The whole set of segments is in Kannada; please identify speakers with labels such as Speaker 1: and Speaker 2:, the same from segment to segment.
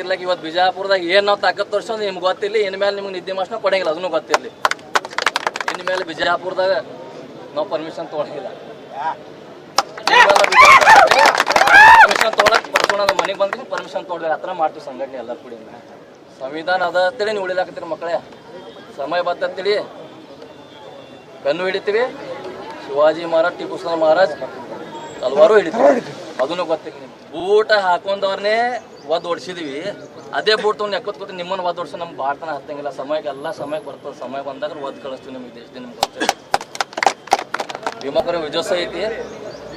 Speaker 1: ಇರ್ಲಕ್ ಇವತ್ತು ಬಿಜಾಪುರದಾಗ ಏನು ನಾವು ತಾಕತ್ ತೋರಿಸೋದು ನಿಮ್ಗೆ ಗೊತ್ತಿಲ್ಲ ಇನ್ ಮೇಲೆ ನಿಮ್ಗೆ ನಿದ್ದೆ ಮಾಸ್ನ ಕೊಡಂಗಿಲ್ಲ, ಅದನ್ನು ಗೊತ್ತಿರಲಿ. ಇನ್ ಮೇಲೆ ಬಿಜಾಪುರದಾಗ ನಾವು ಪರ್ಮಿಷನ್ ತೊಗೊಳಂಗಿಲ್ಲ. ಪರ್ಮಿಷನ್ ತೊಗೊಳಕ್ ನಮ್ಮ ಮನೆಗೆ ಬಂದ್ರೆ ಪರ್ಮಿಷನ್ ತೊಗೊಳ್ಬೇಕು ಹತ್ರ ಮಾಡ್ತೀವಿ ಸಂಘಟನೆ ಎಲ್ಲ ಕೂಡಿ ಸಂವಿಧಾನ ಅದ ಅಂತೇಳಿ ನೀವು ಉಳಿಲಾಕತ್ತೀರಿ ಮಕ್ಕಳೇ. ಸಮಯ ಬರ್ತಂತೇಳಿ ಕಣ್ಣು ಹಿಡಿತೀವಿ. ಶಿವಾಜಿ ಮಹಾರಾಜ್, ಟಿಪ್ಪು ಸುಲ್ತಾನ್ ಮಹಾರಾಜ್ ಹಲವಾರು ಹಿಡಿತೀವಿ. ಅದನ್ನು ಗೊತ್ತಿಲ್ಲ ಬೂಟ ಹಾಕೊಂಡವ್ರನ್ನೇ ಒದ್ದು ಓಡಿಸಿದೀವಿ ಅದೇ ಬೂಟ್ ತೊಗೊಂಡು ಎಕ್ಕೊತ್ ಕೂತು ನಿಮ್ಮನ್ನು ಒದ್ದು ಓಡಿಸೋ ನಮ್ಮ ಭಾರತನ ಹತ್ತಂಗಿಲ್ಲ. ಸಮಯಕ್ಕೆ ಎಲ್ಲ ಸಮಯಕ್ಕೆ ಬರ್ತದೆ. ಸಮಯ ಬಂದಾಗ ಒದ್ ಕಳಿಸ್ತೀವಿ ನಿಮ್ಗೆ ದೇಶದಿಂದ ನಿಮ್ಗೆ ಗೊತ್ತಿಲ್ಲ ಭೀಮಾಪುರ ವಿಜಯೋತ್ಸವ ಐತಿ.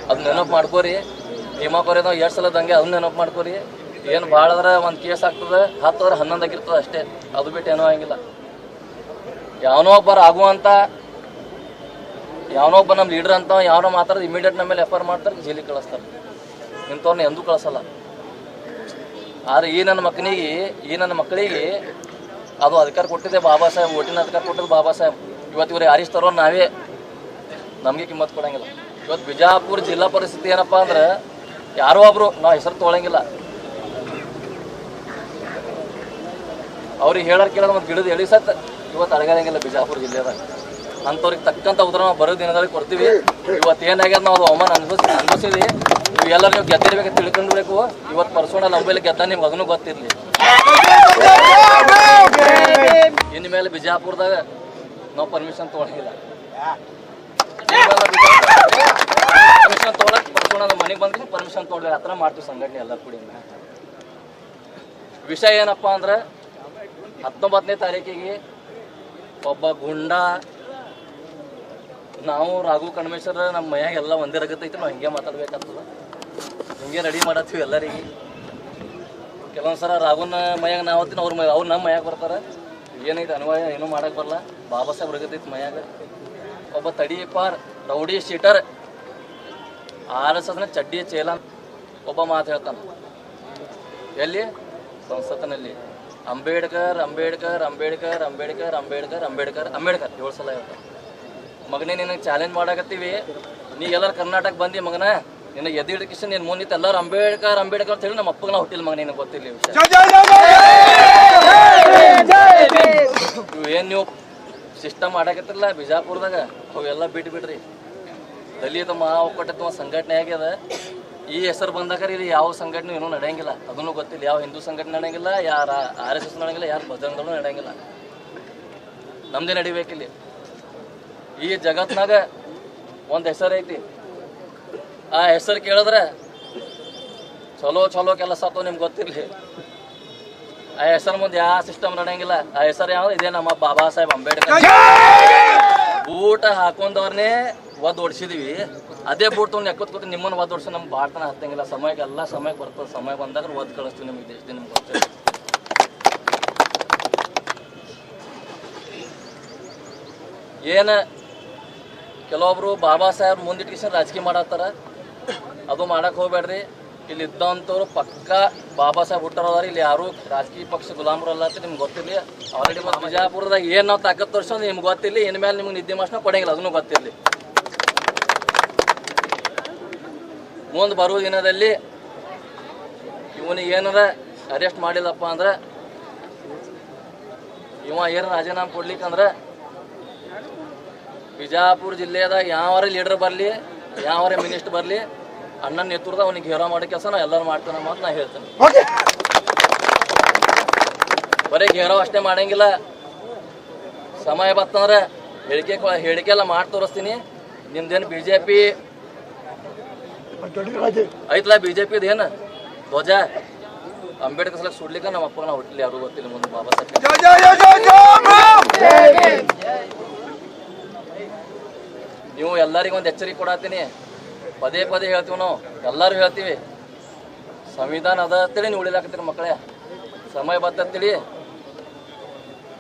Speaker 1: ಅದು ನೆನಪು ಮಾಡ್ಕೋರಿ. ಭೀಮಾಪುರದ ಎರಡು ಸಲ ದಂಗೆ ಅದನ್ನ ನೆನಪು ಮಾಡ್ಕೋರಿ. ಏನು ಭಾಳ ಅದ್ರ ಒಂದು ಕೇಸ್ ಆಗ್ತದೆ. ಹತ್ತು ಅದ್ರ ಹನ್ನೊಂದು ಆಗಿರ್ತದೆ ಅಷ್ಟೇ. ಅದು ಬಿಟ್ಟು ಏನೋ ಆಗಿಲ್ಲ. ಯಾವನೋ ಒಬ್ಬರು ಆಗುವಂತ ಯಾವನೋ ಒಬ್ಬ ನಮ್ಮ ಲೀಡರ್ ಅಂತ, ಯಾವನೋ ಮಾತಾಡೋದು ಇಮಿಡಿಯೇಟ್ ನಮ್ಮ ಮೇಲೆ ಎಫ್ ಆರ್ ಮಾಡ್ತಾರೆ, ಜೈಲಿಗೆ ಕಳಿಸ್ತಾರೆ. ಇಂಥವ್ರನ್ನ ಎಂದೂ ಕಳಿಸಲ್ಲ. ಆದ್ರೆ ಈ ನನ್ನ ಮಕ್ಕನಿಗೆ, ಈ ನನ್ನ ಮಕ್ಕಳಿಗೆ ಅದು ಅಧಿಕಾರ ಕೊಟ್ಟಿದೆ ಬಾಬಾ ಸಾಹೇಬ್ ಓಟಿನ ಅಧಿಕಾರ ಕೊಟ್ಟಿದ್ದು ಬಾಬಾ ಸಾಹೇಬ್. ಇವತ್ತು ಇವ್ರು ನಾವೇ ನಮಗೆ ಕಿಮ್ಮತ್ ಕೊಡಂಗಿಲ್ಲ. ಇವತ್ತು ಬಿಜಾಪುರ ಜಿಲ್ಲಾ ಪರಿಸ್ಥಿತಿ ಏನಪ್ಪಾ ಅಂದ್ರೆ ಯಾರೋ ಒಬ್ರು ನಾವು ಹೆಸರು ತೊಗೊಳಂಗಿಲ್ಲ. ಅವ್ರಿಗೆ ಹೇಳೋರು ಕೇಳೋದು ಒಂದು ಗಿಡದ ಎಳಿ ಸತ್. ಇವತ್ತು ಅಡಗದಂಗಿಲ್ಲ ಬಿಜಾಪುರ ಜಿಲ್ಲೆದಾಗ. ಅಂಥವ್ರಿಗೆ ತಕ್ಕಂಥ ಉತ್ತರ ಬರೋ ದಿನದಲ್ಲಿ ಕೊಡ್ತೀವಿ. ಇವತ್ತು ಏನಾಗ್ಯದ ನಾವು ಅದು ಅವಮಾನ ಅನ್ಭವಿಸಿ ಅನ್ಭವಿಸಿದ್ವಿ. ನೀವು ಎಲ್ಲರೂ ನೀವು ಗೆದ್ದಿರ್ಬೇಕು ತಿಳ್ಕೊಂಡ್ಬೇಕು ಇವತ್ತು ಪರ್ಸೋಣ ನಂಬಲ್ಲಿ ಗೆದ್ದ ನಿಮ್ಮ ಮಗನೂ ಗೊತ್ತಿರಲಿ. ಇನ್ನು ಮೇಲೆ ಬಿಜಾಪುರದಾಗ ನಾವು ಪರ್ಮಿಷನ್ ತೊಗೊಳಂಗಿಲ್ಲ. ಪರ್ಮಿಷನ್ ತೊಗೊಳಕ್ ಪರ್ಸೋಣ ನಮ್ಮ ಮನೆಗೆ ಬಂದ್ರೆ ಪರ್ಮಿಷನ್ ತೊಗೊಳ್ಬೇಕು ಹತ್ರ ಮಾಡ್ತೀವಿ ಸಂಘಟನೆ ಎಲ್ಲ ಕೂಡ. ವಿಷಯ ಏನಪ್ಪಾ ಅಂದ್ರೆ ಹತ್ತೊಂಬತ್ತನೇ ತಾರೀಕಿಗೆ ಒಬ್ಬ ಗುಂಡ ನಾವು ರಾಘು ಕಣ್ಮೇಶ್ವರ ನಮ್ಮ ಮನ್ಯಾಗ ಎಲ್ಲ ಒಂದೇ ರಗತ್ತೈತಿ, ನಾವು ಹಿಂಗೆ ಮಾತಾಡ್ಬೇಕಾಗ್ತದ. ಹಿಂಗೆ ರೆಡಿ ಮಾಡತ್ತೀವಿ ಎಲ್ಲರಿಗೆ. ಕೆಲವೊಂದು ಸಲ ರಾಘುನ ಮಯಾಗ ನಾವು ಹೋಗ್ತೀನಿ ಅವ್ರ ಅವ್ರು ನಮ್ಮ ಮನ್ಯಾಗ ಬರ್ತಾರೆ. ಏನೈತೆ ಅನ್ವಯ, ಏನೂ ಮಾಡಕ್ಕೆ ಬರಲ್ಲ ಬಾಬಾ ಸಾಹೇಬ್ ರಗತೈತಿ ಮನ್ಯಾಗ. ಒಬ್ಬ ತಡಿ ಪಾರ್, ರೌಡಿ ಶೀಟರ್. ಆರ್ ಎಸ್ ಎಸ್ನ ಚಡ್ಡಿ ಚೇಲ ಒಬ್ಬ ಮಾತು ಹೇಳ್ತಾನೆ. ಎಲ್ಲಿ? ಸಂಸತ್ತಿನಲ್ಲಿ. ಅಂಬೇಡ್ಕರ್ ಅಂಬೇಡ್ಕರ್ ಅಂಬೇಡ್ಕರ್ ಅಂಬೇಡ್ಕರ್ ಅಂಬೇಡ್ಕರ್ ಅಂಬೇಡ್ಕರ್ ಅಂಬೇಡ್ಕರ್. ಏಳು ಸಲ ಹೇಳ್ತಾನೆ. ಮಗನೇ ನಿನಗೆ ಚಾಲೆಂಜ್ ಮಾಡಾಕತ್ತೀವಿ. ನೀ ಎಲ್ಲರೂ ಕರ್ನಾಟಕ ಬಂದಿ ಮಗನ. ನಿನ್ನ ಎದ್ದು ಹಿಡಿಕಿಸ್ ನೀನು ಮುಂದಿತ್ತು ಎಲ್ಲರೂ ಅಂಬೇಡ್ಕರ್ ಅಂಬೇಡ್ಕರ್ ಅಂತ ಹೇಳಿ ನಮ್ಮ ಅಪ್ಪಗೆ ನಾವು ಹುಟ್ಟಿಲ್ಲ ಮಗ ನಿನಗೆ ಗೊತ್ತಿಲ್ಲ ಏನು ನೀವು ಸಿಸ್ಟಮ್ ಮಾಡಾಕತ್ತಿರಲ್ಲ ಬಿಜಾಪುರದಾಗ? ಅವೆಲ್ಲ ಬಿಟ್ಟು ಬಿಡ್ರಿ ದಲಿತ ಮಹಾ ಒಕ್ಕೂಟತ್ವ ಸಂಘಟನೆ ಆಗ್ಯದ. ಈ ಹೆಸರು ಬಂದಾಗ ಇದು ಯಾವ ಸಂಘಟನೆ ಏನೂ ನಡೆಯಂಗಿಲ್ಲ. ಅದನ್ನು ಗೊತ್ತಿಲ್ಲ. ಯಾವ ಹಿಂದೂ ಸಂಘಟನೆ ನಡೆಯಂಗಿಲ್ಲ ಯಾರ ಆರ್ ಎಸ್ ಎಸ್ ನಡೆಯಂಗಿಲ್ಲ ಯಾರು ಬಜರಂಗದಳು ನಡೆಯಂಗಿಲ್ಲ. ನಮ್ದೇ ನಡಿಬೇಕಿಲ್ಲಿ. ಈ ಜಗತ್ನಾಗ ಒಂದು ಹೆಸರು ಐತಿ. ಆ ಹೆಸರು ಕೇಳಿದ್ರೆ ಚಲೋ ಚಲೋ ಕೆಲಸ ಆತು ನಿಮ್ಗೆ ಗೊತ್ತಿರಲಿ. ಆ ಹೆಸರು ಮುಂದೆ ಯಾವ ಸಿಸ್ಟಮ್ ನಡೆಯಂಗಿಲ್ಲ. ಆ ಹೆಸರು ಯಾವ ಇದೇ ನಮ್ಮ ಬಾಬಾ ಸಾಹೇಬ್ ಅಂಬೇಡ್ಕರ್. ಬೂಟ ಹಾಕೊಂಡವ್ರನ್ನೇ ಒದ್ದು ಓಡಿಸಿದೀವಿ ಅದೇ ಬೂಟ್ ತೊಗೊಂಡು ಎಕ್ಕತ್ ಕೊಟ್ಟು ನಿಮ್ಮನ್ನು ಒದ್ದು ಓಡಿಸಿ ನಮ್ಮ ಭಾರತನ ಹತ್ತಂಗಿಲ್ಲ. ಸಮಯಕ್ಕೆ ಎಲ್ಲ ಸಮಯಕ್ಕೆ ಬರ್ತದೆ. ಸಮಯ ಬಂದಾಗ ಒದ್ದು ಕಳಿಸ್ತೀವಿ ನಿಮ್ಗೆ ದೇಶದಿಂದ ನಿಮ್ಗೆ ಗೊತ್ತಿಲ್ಲ ಏನ ಕೆಲವೊಬ್ರು ಬಾಬಾ ಸಾಹೇಬ್ ಮುಂದಿಟ್ಕಿಸಿ ರಾಜಕೀಯ ಮಾಡತ್ತಾರ ಅದು ಮಾಡಕ್ಕೆ ಹೋಗ್ಬೇಡ್ರಿ. ಇಲ್ಲಿ ಇದ್ದಂಥವ್ರು ಪಕ್ಕ ಬಾಬಾ ಸಾಹೇಬ್ ಹುಟ್ಟಾರದಾರ ಇಲ್ಲಿ ಯಾರು ರಾಜಕೀಯ ಪಕ್ಷ ಗುಲಾಮರು ಅಲ್ಲ ಅಂತ ನಿಮ್ಗೆ ಗೊತ್ತಿರಲಿ. ಆಲ್ರೆಡಿ ಮತ್ತು ಬಿಜಾಪುರದಾಗ ಏನು ನಾವು ತಾಕತ್ ತೋರಿಸೋದು ನಿಮ್ಗೆ ಗೊತ್ತಿರಲಿ. ಇನ್ನು ಮೇಲೆ ನಿಮ್ಗೆ ನಿದ್ದೆ ಮಾಸ್ನ ಕೊಡಂಗಿಲ್ಲ, ಅದನ್ನು ಗೊತ್ತಿರಲಿ. ಮುಂದೆ ಬರುವ ದಿನದಲ್ಲಿ ಇವನಿಗೆ ಏನಾರ ಅರೆಸ್ಟ್ ಮಾಡಿಲ್ಲಪ್ಪ ಅಂದ್ರೆ ಇವ ಏನು ರಾಜೀನಾಮೆ ಕೊಡ್ಲಿಕ್ಕಂದ್ರೆ ಬಿಜಾಪುರ ಜಿಲ್ಲೆದಾಗ ಯಾವರೆ ಲೀಡರ್ ಬರಲಿ ಯಾವರೆ ಮಿನಿಸ್ಟರ್ ಬರಲಿ ಅಣ್ಣನ ನೇತೃತ್ವದ ಅವನಿಗೆ ಹೇರೋ ಮಾಡೋ ಕೆಲಸ ನಾ ಎಲ್ಲರೂ ಮಾಡ್ತಾನೆ ಅಂತ ನಾ ಹೇಳ್ತೇನೆ. ಬರೀ ಹೇರೋ ಅಷ್ಟೇ ಮಾಡಂಗಿಲ್ಲ. ಸಮಯ ಬತ್ತಂದ್ರೆ ಹೇಳಿಕೆ ಹೇಳಿಕೆ ಎಲ್ಲ ಮಾಡಿ ತೋರಿಸ್ತೀನಿ. ನಿಮ್ದೇನು ಬಿ ಜೆ ಪಿ ಐತ್ಲ ಬಿ ಜೆ ಪಿದೇನು ಧ್ವಜ? ಅಂಬೇಡ್ಕರ್ ಸಲ ಸುಡ್ಲಿಕ್ಕೆ ನಮ್ಮ ಅಪ್ಪ ನಾವು ಹುಟ್ಟಲಿ ಯಾರು ಗೊತ್ತಿಲ್ಲ ಮುಂದೆ ಬಾಬಾ ಸಾಹೇಬ್. ನೀವು ಎಲ್ಲರಿಗೂ ಒಂದು ಎಚ್ಚರಿಕೆ ಕೊಡತ್ತೀನಿ. ಪದೇ ಪದೇ ಹೇಳ್ತೀವಿ ನಾವು, ಎಲ್ಲರೂ ಹೇಳ್ತೀವಿ. ಸಂವಿಧಾನ ಅದ ಅಂತೇಳಿ ನೀವು ಉಳಿಲಾಕತ್ತೀರಿ ಮಕ್ಕಳೇ. ಸಮಯ ಬರ್ತಂತೇಳಿ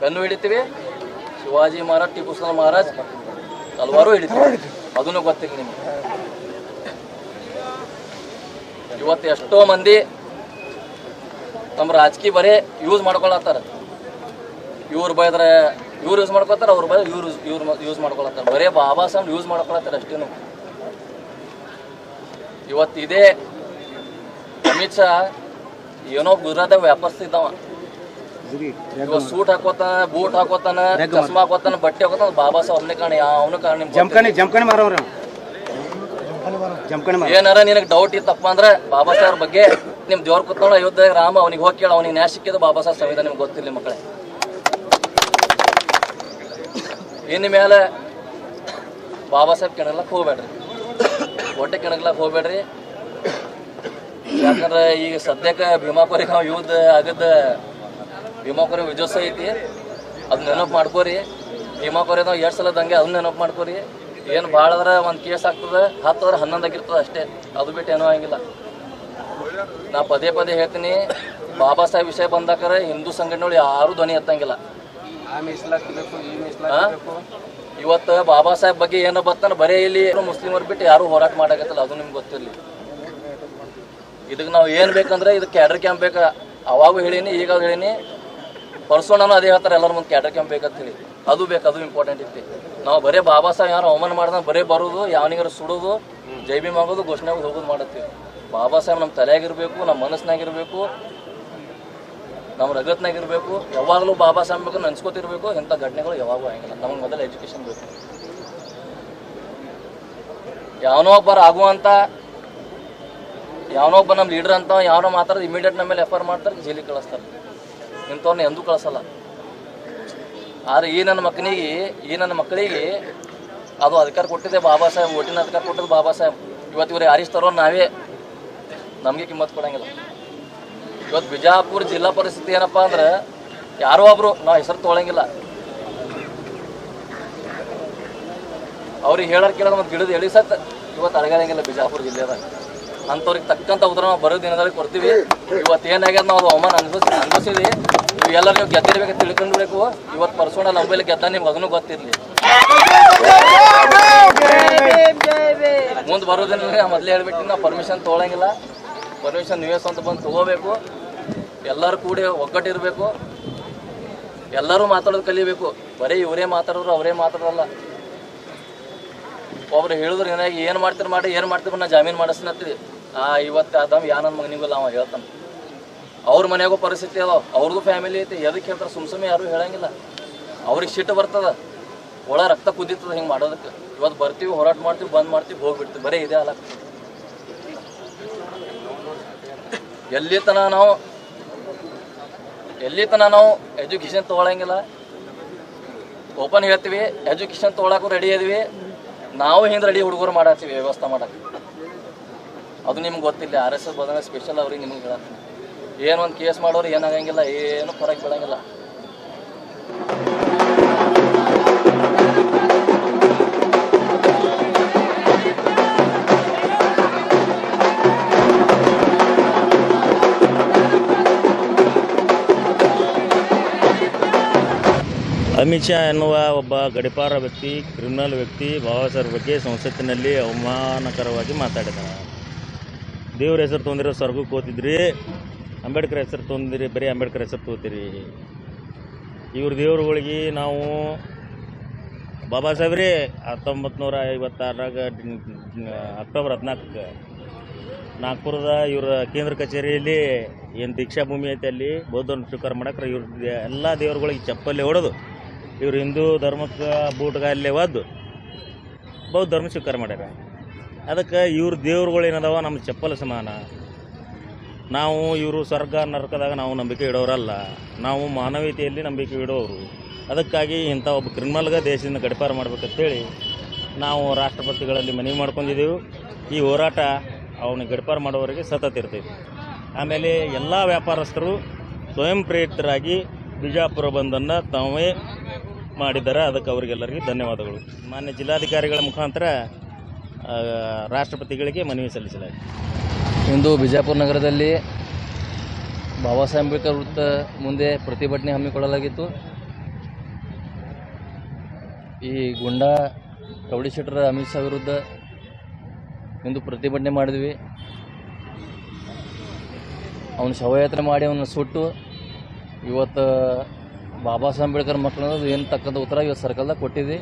Speaker 1: ಕಣ್ಣು ಹಿಡಿತೀವಿ. ಶಿವಾಜಿ ಮಹಾರಾಜ್ ಟಿಪ್ಪು ಸುಲ್ತಾನ್ ಮಹಾರಾಜ್, ಹಲವಾರು ಹಿಡಿತೀವಿ. ಅದನ್ನು ಗೊತ್ತಿಲ್ಲ ನಿಮಗೆ. ಇವತ್ತು ಎಷ್ಟೋ ಮಂದಿ ತಮ್ಮ ರಾಜಕೀಯ ಬರೀ ಯೂಸ್ ಮಾಡ್ಕೊಳತ್ತಾರ. ಇವ್ರು ಬೈದ್ರೆ ಇವ್ರು ಯೂಸ್ ಮಾಡ್ಕೊತಾರ ಅವ್ರ ಬರೀ ಇವ್ರು ಇವ್ರು ಯೂಸ್ ಮಾಡ್ಕೊಳತ್ತಾರ. ಬರೇ ಬಾಬಾ ಸಾಹೇಬ್ ಯೂಸ್ ಮಾಡ್ಕೊಳತ್ತಾರ ಅಷ್ಟೇನು ಇವತ್ತು ಇದೇ ಅಮಿತ್ ಶಾ ಏನೋ ಗುಜರಾತ್ ವ್ಯಾಪಾರಸ್ಥ ಇದ್ದಾವ. ಇವ ಸೂಟ್ ಹಾಕೋತಾನ ಬೂಟ್ ಹಾಕೋತಾನ ಚಸ್ಮಾ ಹಾಕೋತಾನ ಬಟ್ಟೆ ಹಾಕೋತಾನ ಬಾಬಾ ಸಾಹೇಬ್ ಅವನೇ ಕಾಣಿ ಅವನು
Speaker 2: ಕಾಣಿ ಮಾರವ್ರ.
Speaker 1: ಏನಾರ ನಿನಗೆ ಡೌಟ್ ಇತ್ತಪ್ಪ ಅಂದ್ರೆ ಬಾಬಾ ಸಾಹೇಬ್ರ ಬಗ್ಗೆ ನಿಮ್ ದೇವ್ರ ಕೂತ್ಕೊಂಡು ಅಯೋಧ್ಯೆ ರಾಮ ಅವನಿಗೆ ಹೋಗಿ ಕೇಳ ಅವನಿಗೆ ನ್ಯಾಯ ಸಿಕ್ಕಿದ ಬಾಬಾ ಸಾಹೇಬ್ ಸಂವಿಧಾನ ನಿಮ್ಗೆ ಗೊತ್ತಿಲ್ಲ ಮಕ್ಕಳೇ. ಇನ್ನು ಮೇಲೆ ಬಾಬಾ ಸಾಹೇಬ್ ಕೆಣಗ್ಲಕ್ಕೆ ಹೋಗ್ಬೇಡ್ರಿ. ಹೊಟ್ಟೆ ಕೆಣಗ್ಲಕ್ಕೆ ಹೋಗ್ಬೇಡ್ರಿ. ಯಾಕಂದ್ರೆ ಈಗ ಸದ್ಯಕ್ಕೆ ಭೀಮಾಪುರಿ ನಾವು ಯುದ್ಧ ಆಗದ ಭೀಮಾಪುರಿ ವಿಜಯೋತ್ಸವ ಐತಿ. ಅದನ್ನ ನೆನಪು ಮಾಡ್ಕೋರಿ. ಭೀಮಾಪುರಿ ನಾವು ಎರಡು ಸಲ ದಂಗೆ ಅದನ್ನ ನೆನಪು ಮಾಡ್ಕೋರಿ. ಏನು ಭಾಳ ಅಂದ್ರೆ ಒಂದು ಕೇಸ್ ಆಗ್ತದೆ ಹತ್ತದ್ರೆ ಹನ್ನೊಂದು ಆಗಿರ್ತದೆ ಅಷ್ಟೇ. ಅದು ಬಿಟ್ಟು ಏನೂ ಆಗಿಲ್ಲ. ನಾ ಪದೇ ಪದೇ ಹೇಳ್ತೀನಿ, ಬಾಬಾ ಸಾಹೇಬ್ ವಿಷಯ ಬಂದಾಕರೆ ಹಿಂದೂ ಸಂಘಟನೆಗಳು ಯಾರೂ ಧ್ವನಿ ಎತ್ತಂಗಿಲ್ಲ? ಇವತ್ತು ಬಾಬಾ ಸಾಹೇಬ್ ಬಗ್ಗೆ ಏನೋ ಬತ್ತಾನ ಬರೇ ಇಲ್ಲಿ ಮುಸ್ಲಿಮರು ಬಿಟ್ಟು ಯಾರು ಹೋರಾಟ ಮಾಡಕತ್ತಲ್ಲ, ಅದು ನಿಮ್ಗೆ ಗೊತ್ತಿರಲಿ. ಇದಕ್ಕೆ ನಾವು ಏನು ಬೇಕಂದ್ರೆ ಇದು ಕ್ಯಾಡರ್ ಕ್ಯಾಂಪ್ ಬೇಕಾ. ಅವಾಗೂ ಹೇಳೀನಿ ಈಗ ಹೇಳೀನಿ. ಪರ್ಸೋಣನೂ ಅದೇ ಹೇಳ್ತಾರೆ, ಎಲ್ಲರ ಮುಂದೆ ಕ್ಯಾಡರ್ ಕ್ಯಾಂಪ್ ಬೇಕಂತ ಹೇಳಿ ಅದು ಬೇಕು, ಅದು ಇಂಪಾರ್ಟೆಂಟ್ ಇತ್ತು ನಾವು ಬರೇ ಬಾಬಾ ಸಾಹೇಬ್ ಯಾರು ಅವಮಾನ ಮಾಡ್ದ ಬರೇ ಬರೋದು, ಯಾವನಿಗಾರು ಸುಡೋದು, ಜೈಬಿ ಆಗೋದು ಘೋಷಣೆ ಆಗೋದು ಹೋಗೋದು ಮಾಡತ್ತೀವಿ. ಬಾಬಾ ಸಾಹೇಬ್ ನಮ್ಮ ತಲೆಯಾಗಿರ್ಬೇಕು ನಮ್ಮ ಮನಸ್ಸಿನಾಗಿರ್ಬೇಕು ನಮ್ಮ ರಗತ್ನಾಗಿರ್ಬೇಕು ಯಾವಾಗಲೂ ಬಾಬಾ ಸಾಹೇಬ್ ಬೇಕು ನೆನ್ಸ್ಕೊತಿರ್ಬೇಕು, ಇಂಥ ಘಟನೆಗಳು ಯಾವಾಗೂ ಆಗಿಲ್ಲ. ನಮಗೆ ಮೊದಲು ಎಜುಕೇಶನ್ ಬೇಕು. ಯಾವನೋ ಒಬ್ಬರು ಆಗುವಂಥ ಯಾವನೋ ಒಬ್ಬ ನಮ್ಮ ಲೀಡರ್ ಅಂತ, ಯಾವನೋ ಮಾತಾಡೋದು ಇಮಿಡಿಯೇಟ್ ನಮ್ಮ ಮೇಲೆ ಎಫ್ ಆರ್ ಮಾಡ್ತಾರೆ, ಜೈಲಿಗೆ ಕಳಿಸ್ತಾರೆ. ಇಂಥವ್ರನ್ನ ಎಂದೂ ಕಳಿಸಲ್ಲ. ಆದರೆ ಈ ನನ್ನ ಮಕ್ಕನಿಗೆ ಈ ನನ್ನ ಮಕ್ಕಳಿಗೆ ಅದು ಅಧಿಕಾರ ಕೊಟ್ಟಿದೆ ಬಾಬಾ ಸಾಹೇಬ್ ಓಟಿನ ಅಧಿಕಾರ ಕೊಟ್ಟಿದ್ದು ಬಾಬಾ ಸಾಹೇಬ್. ಇವತ್ತು ಇವ್ರು ಯಾರಿಸ್ ತರೋ ನಾವೇ. ನಮಗೆ ಕಿಮ್ಮತ್ ಕೊಡಂಗಿಲ್ಲ. ಇವತ್ತು ಬಿಜಾಪುರ ಜಿಲ್ಲಾ ಪರಿಸ್ಥಿತಿ ಏನಪ್ಪ ಅಂದ್ರೆ ಯಾರೋ ಒಬ್ರು, ನಾವು ಹೆಸರು ತೊಗೊಳಂಗಿಲ್ಲ. ಅವ್ರಿಗೆ ಹೇಳೋರು ಕೇಳೋದು ಮತ್ತು ಗಿಡದ ಎಳಿ ಇವತ್ತು ಅಡಗಾಡಂಗಿಲ್ಲ ಬಿಜಾಪುರ ಜಿಲ್ಲೆದಾಗ. ಅಂಥವ್ರಿಗೆ ತಕ್ಕಂಥ ಉತ್ತರ ನಾವು ಬರೋ ದಿನದಲ್ಲಿ ಕೊಡ್ತೀವಿ. ಇವತ್ತು ಏನಾಗ್ಯದ ನಾವು ಅವಮಾನ ಅನ್ಭವಿಸ್ ಅನ್ಭವಿಸಿದ್ವಿ ನೀವು ಎಲ್ಲರೂ ನೀವು ಗೆದ್ದಿರ್ಬೇಕು ತಿಳ್ಕೊಂಡ್ಬೇಕು ಇವತ್ತು ಪರ್ಸೋಣ ನಂಬಲ್ಲಿ ಗೆದ್ದ ನಿಮ್ಗೆ ಅದನ್ನು ಗೊತ್ತಿರಲಿ. ಮುಂದೆ ಬರೋದಿಲ್ಲ ಮೊದಲೇ ಹೇಳ್ಬಿಟ್ಟು ನಾವು ಪರ್ಮಿಷನ್ ತೊಗೊಳಂಗಿಲ್ಲ. ಪರ್ಮಿಷನ್ ನೀವೇ ಸ್ವಂತ ಬಂದು ತಗೋಬೇಕು. ಎಲ್ಲರೂ ಕೂಡಿ ಒಗ್ಗಟ್ಟಿರಬೇಕು. ಎಲ್ಲರೂ ಮಾತಾಡೋದು ಕಲಿಬೇಕು. ಬರೀ ಇವರೇ ಮಾತಾಡಿದ್ರು ಅವರೇ ಮಾತಾಡೋಲ್ಲ ಒಬ್ರು ಹೇಳಿದ್ರು ಏನಾಗಿ ಏನು ಮಾಡ್ತೀರಿ ಮಾಡಿ, ಏನು ಮಾಡ್ತೀವಿ ನಾ ಜಾಮೀನು ಮಾಡಿಸ್ತೀನಿ ಆ, ಇವತ್ತು ಅದಮ್ ಯಾ ನನ್ನ ಮಗನಿಗಲ್ಲ ಅವ ಹೇಳ್ತಾನೆ. ಅವ್ರ ಮನೆಯಾಗೂ ಪರಿಸ್ಥಿತಿ ಅದಾವ. ಅವ್ರಿಗೂ ಫ್ಯಾಮಿಲಿ ಐತಿ. ಎದಕ್ಕೆ ಹೇಳ್ತಾರೆ? ಸುಮ್ ಸುಮ್ಮನೆ ಯಾರೂ ಹೇಳಂಗಿಲ್ಲ. ಅವ್ರಿಗೆ ಸಿಟ್ಟು ಬರ್ತದ. ಒಳ ರಕ್ತ ಕುದೀತದ ಹಿಂಗೆ ಮಾಡೋದಕ್ಕೆ. ಇವತ್ತು ಬರ್ತೀವಿ, ಹೋರಾಟ ಮಾಡ್ತೀವಿ, ಬಂದ್ ಮಾಡ್ತೀವಿ, ಹೋಗ್ಬಿಡ್ತೀವಿ. ಬರೀ ಇದೇ ಅಲ್ಲ. ಎಲ್ಲಿ ತನ ನಾವು? ಎಲ್ಲಿ ತನ ನಾವು ಎಜುಕೇಷನ್ ತೊಗೊಳಂಗಿಲ್ಲ. ಓಪನ್ ಹೇಳ್ತೀವಿ. ಎಜುಕೇಶನ್ ತೊಗೊಳಕ್ಕೂ ರೆಡಿ ಇದೀವಿ. ನಾವು ಹಿಂದೆ ರೆಡಿ ಹುಡುಗರು ಮಾಡತ್ತೀವಿ ವ್ಯವಸ್ಥೆ ಮಾಡಕ್ಕೆ. ಅದು ನಿಮ್ಗೆ ಗೊತ್ತಿಲ್ಲ. ಆರ್ ಎಸ್ ಎಸ್ ಬದಲ ಸ್ಪೆಷಲ್ ಅವ್ರಿಗೆ ನಿಮ್ಗೆ ಹೇಳತ್ತೀನಿ. ಏನು ಒಂದು ಕೇಸ್ ಮಾಡೋರು ಏನಾಗಂಗಿಲ್ಲ ಏನು ಹೊರಗೆ ಬೀಳಂಗಿಲ್ಲ.
Speaker 3: ಅಮಿತ್ ಶಾ ಎನ್ನುವ ಒಬ್ಬ ಗಡಿಪಾರ ವ್ಯಕ್ತಿ, ಕ್ರಿಮಿನಲ್ ವ್ಯಕ್ತಿ ಸಾಹೇಬ್ ಬಗ್ಗೆ ಸಂಸತ್ತಿನಲ್ಲಿ ಅವಮಾನಕರವಾಗಿ ಮಾತಾಡಿದ ದೇವ್ರ ಹೆಸರು ತೊಂದಿರೋ ಸ್ವರ್ಗಕ್ಕೆ ಕೋತಿದ್ರಿ ಅಂಬೇಡ್ಕರ್ ಹೆಸರು ತೊಂದಿರಿ ಬರೀ ಅಂಬೇಡ್ಕರ್ ಹೆಸರು ತೊಗೋತೀರಿ. ಇವ್ರ ದೇವ್ರುಗಳಿಗೆ ನಾವು ಬಾಬಾ ಸಾಹೇಬ್ರಿ ಹತ್ತೊಂಬತ್ತು ನೂರ ಐವತ್ತಾರಾಗ ಅಕ್ಟೋಬರ್ ಹದಿನಾಲ್ಕಕ್ಕೆ ನಾಗ್ಪುರದ ಇವರ ಕೇಂದ್ರ ಕಚೇರಿಯಲ್ಲಿ ಏನು ದೀಕ್ಷಾ ಭೂಮಿ ಐತೆ ಅಲ್ಲಿ ಬೌದ್ಧವನ್ನು ಸ್ವೀಕಾರ ಮಾಡಕ್ರೆ ಇವ್ರ ಎಲ್ಲ ದೇವ್ರುಗಳಿಗೆ ಚಪ್ಪಲ್ಲಿ ಹೊಡೆದು ಇವ್ರು ಹಿಂದೂ ಧರ್ಮಕ್ಕೆ ಬೂಟ್ಗಾಲೇ ಒದ್ದು ಬೌದ್ಧ ಧರ್ಮ ಸ್ವೀಕಾರ ಮಾಡ್ಯಾರ. ಅದಕ್ಕೆ ಇವ್ರ ದೇವ್ರುಗಳು ಏನದವ? ನಮ್ಮ ಚಪ್ಪಲ ಸಮಾನ. ನಾವು ಇವರು ಸ್ವರ್ಗ, ನರಕದಾಗ ನಾವು ನಂಬಿಕೆ ಇಡೋರಲ್ಲ. ನಾವು ಮಾನವೀಯತೆಯಲ್ಲಿ ನಂಬಿಕೆ ಇಡೋರು. ಅದಕ್ಕಾಗಿ ಇಂಥ ಒಬ್ಬ ಕ್ರಿಮಿನಲ್ಗೆ ದೇಶದಿಂದ ಗಡಿಪಾರ ಮಾಡ್ಬೇಕಂತೇಳಿ ನಾವು ರಾಷ್ಟ್ರಪತಿಗಳಲ್ಲಿ ಮನವಿ ಮಾಡ್ಕೊಂಡಿದ್ದೀವಿ ಈ ಹೋರಾಟ ಅವನಿಗೆ ಗಡಿಪಾರ ಮಾಡೋವರೆಗೆ ಸತತ ಇರ್ತೈತಿ. ಆಮೇಲೆ ಎಲ್ಲ ವ್ಯಾಪಾರಸ್ಥರು ಸ್ವಯಂ ಪ್ರೇರಿತರಾಗಿ ಬಿಜಾಪುರ ಬಂದನ್ನು ತಾವೇ ಮಾಡಿದ್ದಾರೆ ಅದಕ್ಕೆ ಅವರಿಗೆಲ್ಲರಿಗೂ ಧನ್ಯವಾದಗಳು. ಮಾನ್ಯ ಜಿಲ್ಲಾಧಿಕಾರಿಗಳ ಮುಖಾಂತರ ರಾಷ್ಟ್ರಪತಿಗಳಿಗೆ ಮನವಿ ಸಲ್ಲಿಸಲಾಗಿದೆ.
Speaker 1: ಇಂದು ಬಿಜಾಪುರ ನಗರದಲ್ಲಿ ಬಾಬಾ ಸಾಹೇಬ್ ಅಂಬೇಡ್ಕರ್ ವೃತ್ತ ಮುಂದೆ ಪ್ರತಿಭಟನೆ ಹಮ್ಮಿಕೊಳ್ಳಲಾಗಿತ್ತು. ಈ ಗುಂಡಾ ರೌಡಿ ಶೆಟ್ಟರ ಅಮಿತ್ ಶಾ ವಿರುದ್ಧ ಇಂದು ಪ್ರತಿಭಟನೆ ಮಾಡಿದ್ವಿ. ಅವನು ಶವಯಾತ್ರೆ ಮಾಡಿ ಅವನ ಸುಟ್ಟು ಇವತ್ತು ಬಾಬಾ ಸಾಹೇಬ್ ಅಂಬೇಡ್ಕರ್ ಮಕ್ಕಳು ಏನು ತಕ್ಕಂಥ ಉತ್ತರ ಇವತ್ತು ಸರ್ಕಲ್ದಾಗ ಕೊಟ್ಟಿದ್ದೆ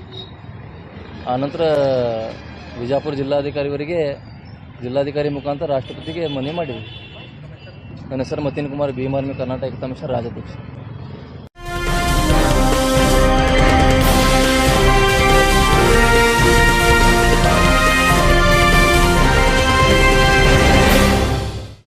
Speaker 1: ಆನಂತರ ವಿಜಾಪುರ ಜಿಲ್ಲಾಧಿಕಾರಿಯವರಿಗೆ ಜಿಲ್ಲಾಧಿಕಾರಿ ಮುಖಾಂತರ ರಾಷ್ಟ್ರಪತಿಗೆ ಮನವಿ ಮಾಡಿದ್ವಿ. ನನ್ನ ಹೆಸರು ಮತೀನ್ ಕುಮಾರ್ ಭೀಮಾರ್ಮಿ ಕರ್ನಾಟಕ ಕಮಿಷನ್, ರಾಜ್ಯಾಧ್ಯಕ್ಷ.